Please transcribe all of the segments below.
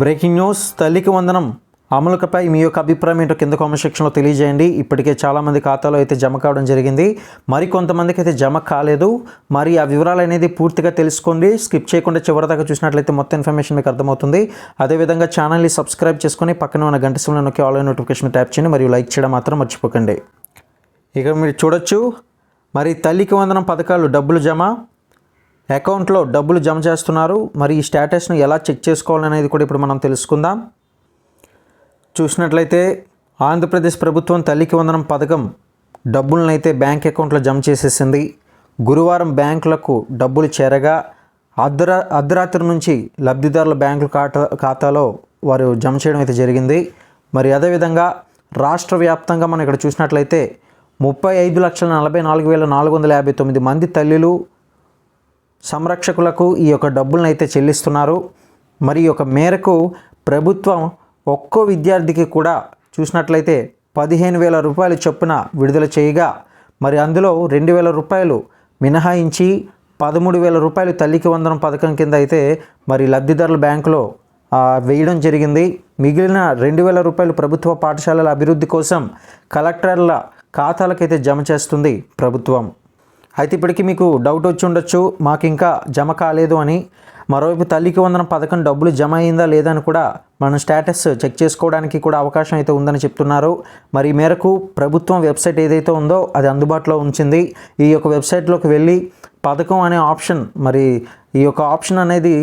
Breaking news తల్లికి వందనం. అమలుకపై మీ యొక్క అభిప్రాయం ఏంటో కింద కామెంట్ సెక్షన్లో తెలియజేయండి. ఇప్పటికే చాలామంది ఖాతాలో అయితే జమ కావడం జరిగింది. మరి కొంతమందికి అయితే జమ కాలేదు. మరి ఆ వివరాలు అనేది పూర్తిగా తెలుసుకోండి. స్కిప్ చేయకుండా చివరిదాకా చూసినట్లయితే మొత్తం ఇన్ఫర్మేషన్ మీకు అర్థమవుతుంది. అదేవిధంగా ఛానల్ని సబ్స్క్రైబ్ చేసుకొని పక్కన ఉన్న గంట సమయంలో నొక్కి ఆన్లైన్ నోటిఫికేషన్ ట్యాప్ చేయండి. మరియు లైక్ చేయడం మాత్రం మర్చిపోకండి. ఇక మీరు చూడొచ్చు. మరి తల్లికి వందనం పథకాలు డబ్బులు జమ. అకౌంట్లో డబ్బులు జమ చేస్తున్నారు. మరి ఈ స్టేటస్ను ఎలా చెక్ చేసుకోవాలనేది కూడా ఇప్పుడు మనం తెలుసుకుందాం. చూసినట్లయితే ఆంధ్రప్రదేశ్ ప్రభుత్వం తల్లికి వందనం పథకం డబ్బులను అయితే బ్యాంక్ అకౌంట్లో జమ చేసేసింది. గురువారం బ్యాంకులకు డబ్బులు చేరగా అర్ధరా అర్ధరాత్రి నుంచి లబ్ధిదారుల బ్యాంకుల ఖాతా ఖాతాలో వారు జమ చేయడం అయితే జరిగింది. మరి అదేవిధంగా రాష్ట్ర వ్యాప్తంగా మనం ఇక్కడ చూసినట్లయితే ముప్పై ఐదు లక్షల నలభై నాలుగు వేల నాలుగు వందల యాభై తొమ్మిది మంది తల్లులు సంరక్షకులకు ఈ యొక్క డబ్బులను అయితే చెల్లిస్తున్నారు. మరి ఒక మేరకు ప్రభుత్వం ఒక్కో విద్యార్థికి కూడా చూసినట్లయితే పదిహేను వేల రూపాయలు చొప్పున విడుదల చేయగా మరి అందులో రెండు వేల రూపాయలు మినహాయించి పదమూడు వేల రూపాయలు తల్లికి వందనం పథకం కింద అయితే మరి లబ్ధిదారుల బ్యాంకులో వేయడం జరిగింది. మిగిలిన రెండు వేల రూపాయలు ప్రభుత్వ పాఠశాలల అభివృద్ధి కోసం కలెక్టర్ల ఖాతాలకైతే జమ చేస్తుంది ప్రభుత్వం. అయితే ఇప్పటికీ మీకు డౌట్ వచ్చి ఉండొచ్చు. మాకు ఇంకా జమ కాలేదు అని. మరోవైపు తల్లికి వందన పథకం డబ్బులు జమ అయిందా లేదా అని కూడా మనం స్టేటస్ చెక్ చేసుకోవడానికి కూడా అవకాశం అయితే ఉందని చెప్తున్నారు. మరి ఈ మేరకు ప్రభుత్వం వెబ్సైట్ ఏదైతే ఉందో అది అందుబాటులో ఉంచింది. ఈ యొక్క వెబ్సైట్లోకి వెళ్ళి పథకం అనే ఆప్షన్ మరి ఈ యొక్క ఆప్షన్ అనేది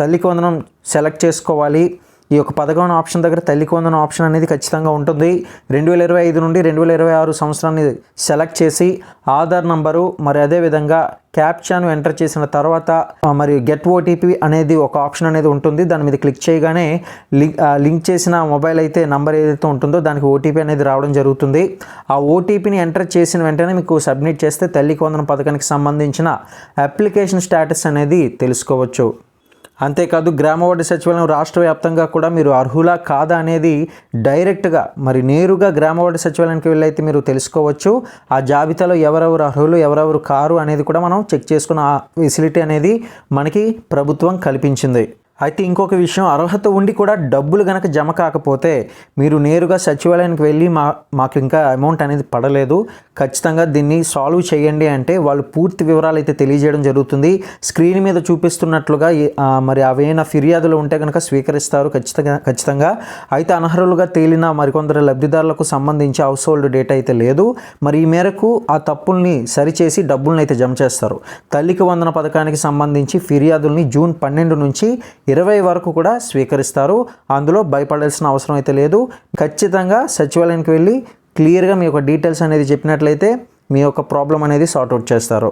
తల్లికి వందనం సెలెక్ట్ చేసుకోవాలి. ఈ యొక్క పథకం ఆప్షన్ దగ్గర తల్లి కొందన ఆప్షన్ అనేది ఖచ్చితంగా ఉంటుంది. రెండు వేల ఇరవై ఐదు నుండి రెండు వేల ఇరవై ఆరు సంవత్సరాన్ని సెలెక్ట్ చేసి ఆధార్ నంబరు మరి అదేవిధంగా క్యాప్చాను ఎంటర్ చేసిన తర్వాత మరియు గెట్ ఓటీపీ అనేది ఒక ఆప్షన్ అనేది ఉంటుంది. దాని మీద క్లిక్ చేయగానే లింక్ లింక్ చేసిన మొబైల్ అయితే నంబర్ ఏదైతే ఉంటుందో దానికి ఓటీపీ అనేది రావడం జరుగుతుంది. ఆ ఓటీపీని ఎంటర్ చేసిన వెంటనే మీకు సబ్మిట్ చేస్తే తల్లి వందన పథకానికి సంబంధించిన అప్లికేషన్ స్టేటస్ అనేది తెలుసుకోవచ్చు. అంతేకాదు గ్రామవార్డు సచివాలయం రాష్ట్ర వ్యాప్తంగా కూడా మీరు అర్హులా కాదా అనేది డైరెక్ట్గా మరి నేరుగా గ్రామవార్డు సచివాలయానికి వెళ్ళి అయితే మీరు తెలుసుకోవచ్చు. ఆ జాబితాలో ఎవరెవరు అర్హులు ఎవరెవరు కారు అనేది కూడా మనం చెక్ చేసుకున్న ఆ ఫెసిలిటీ అనేది మనకి ప్రభుత్వం కల్పించింది. అయితే ఇంకొక విషయం అర్హత ఉండి కూడా డబ్బులు కనుక జమ కాకపోతే మీరు నేరుగా సచివాలయానికి వెళ్ళి మా మాకు ఇంకా అమౌంట్ అనేది పడలేదు. ఖచ్చితంగా దీన్ని సాల్వ్ చేయండి అంటే వాళ్ళు పూర్తి వివరాలు అయితే తెలియజేయడం జరుగుతుంది. స్క్రీన్ మీద చూపిస్తున్నట్లుగా మరి అవేనా ఫిర్యాదులు ఉంటే కనుక స్వీకరిస్తారు ఖచ్చితంగా ఖచ్చితంగా. అయితే అనర్హులుగా తేలిన మరికొందరు లబ్ధిదారులకు సంబంధించి హౌస్ హోల్డ్ డేటా అయితే లేదు. మరి ఈ మేరకు ఆ తప్పుల్ని సరిచేసి డబ్బులను అయితే జమ చేస్తారు. తల్లికి వందన పథకానికి సంబంధించి ఫిర్యాదుల్ని జూన్ పన్నెండు నుంచి ఇరవై వరకు కూడా స్వీకరిస్తారు. అందులో భయపడాల్సిన అవసరం అయితే లేదు. ఖచ్చితంగా సచివాలయానికి వెళ్ళి క్లియర్గా మీ యొక్క డీటెయిల్స్ అనేది చెప్పినట్లయితే మీ యొక్క ప్రాబ్లం అనేది సార్ట్అవుట్ చేస్తారు.